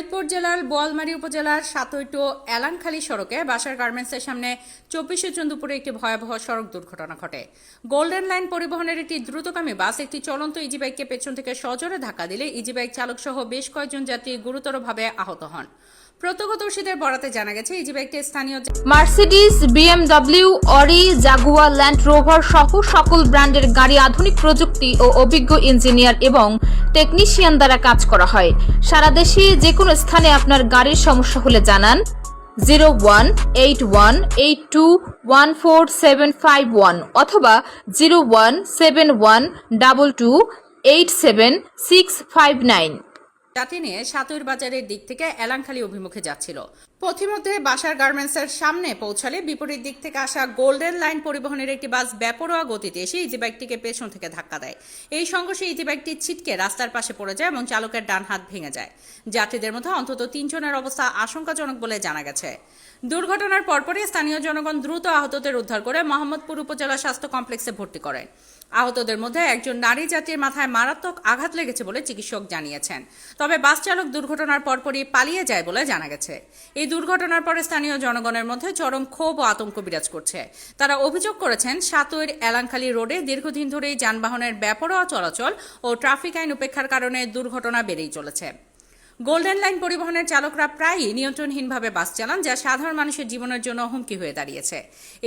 ফরিদপুর জেলার বোয়ালমারী উপজেলার সাতৈটো এলানখালী সড়কে বাসার গার্মেন্টসের সামনে চব্বিশে জুন দুপুরে একটি ভয়াবহ সড়ক দুর্ঘটনা ঘটে। গোল্ডেন লাইন পরিবহনের একটি দ্রুতগামী বাস একটি চলন্ত ইজিবাইককে পেছন থেকে সজোরে ধাক্কা দিলে ইজিবাইক চালক সহ বেশ কয়েকজন যাত্রী গুরুতরভাবে আহত হন। প্রত্যক্ষদর্শীদের বরাতে জানা গেছে ইজি বাইকটি স্থানীয় Mercedes, BMW, Ori জাগুয়া land rover সহ সকল ব্র্যান্ডের গাড়ি আধুনিক প্রযুক্তি ও অভিজ্ঞ ইঞ্জিনিয়ার এবং টেকনিশিয়ান দ্বারা কাজ করা হয়। সারা দেশে যে কোনো স্থানে আপনার গাড়ির সমস্যা হলে জানান zero one eight one eight two one four seven five one অথবা zero one seven one double two eight seven six five nine. যাত্রী নিয়ে সাতইর বাজারের দিক থেকে এলাংখালী অভিমুখে যাচ্ছিল। পথিমধ্যে বাসার গার্মেন্টসের সামনে পৌঁছালে বিপরীত দিক থেকে আসা গোল্ডেন লাইন পরিবহনের একটি বাস বেপরোয়া গতিতে এসে ইজি বাইকটিকে পেছন থেকে ধাক্কা দেয়। এই সংঘর্ষে ইজি বাইকটি ছিটকে রাস্তার পাশে পড়ে যায় এবং চালকের ডান হাত ভেঙে যায়। যাত্রীদের মধ্যে অন্তত তিনজনের অবস্থা আশঙ্কাজনক বলে জানা গেছে। দুর্ঘটনার পরপরই স্থানীয় জনগণ দ্রুত আহতদের উদ্ধার করে মোহাম্মদপুর উপজেলা স্বাস্থ্য কমপ্লেক্সে ভর্তি করেন। আহতদের মধ্যে একজন নারী যাত্রীর মাথায় মারাত্মক আঘাত লেগেছে বলে চিকিৎসক জানিয়েছেন। তবে বাস চালক দুর্ঘটনার পরপরই পালিয়ে যায় বলে জানা গেছে। এই দুর্ঘটনার পরে স্থানীয় জনগণের মধ্যে চরম ক্ষোভ ও আতঙ্ক বিরাজ করছে। তারা অভিযোগ করেছেন সাতইর এলাংখালি রোডে দীর্ঘদিন ধরেই যানবাহনের বেপরোয়া চলাচল ও ট্রাফিক আইন উপেক্ষার কারণে দুর্ঘটনা বেড়েই চলেছে। গোল্ডেন লাইন পরিবহনের চালকরা প্রায়ই নিয়ন্ত্রণহীনভাবে বাস চালান, যা সাধারণ মানুষের জীবনের জন্য হুমকি হয়ে দাঁড়িয়েছে।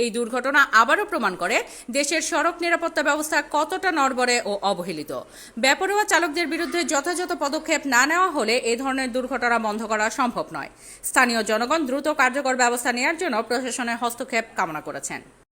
এই দুর্ঘটনা আবারও প্রমাণ করে দেশের সড়ক নিরাপত্তা ব্যবস্থা কতটা নড়বড়ে ও অবহেলিত। বেপরোয়া চালকদের বিরুদ্ধে যথাযথ পদক্ষেপ না নেওয়া হলে এ ধরনের দুর্ঘটনা বন্ধ করা সম্ভব নয়। স্থানীয় জনগণ দ্রুত কার্যকর ব্যবস্থা নেওয়ার জন্য প্রশাসনের হস্তক্ষেপ কামনা করেছেন।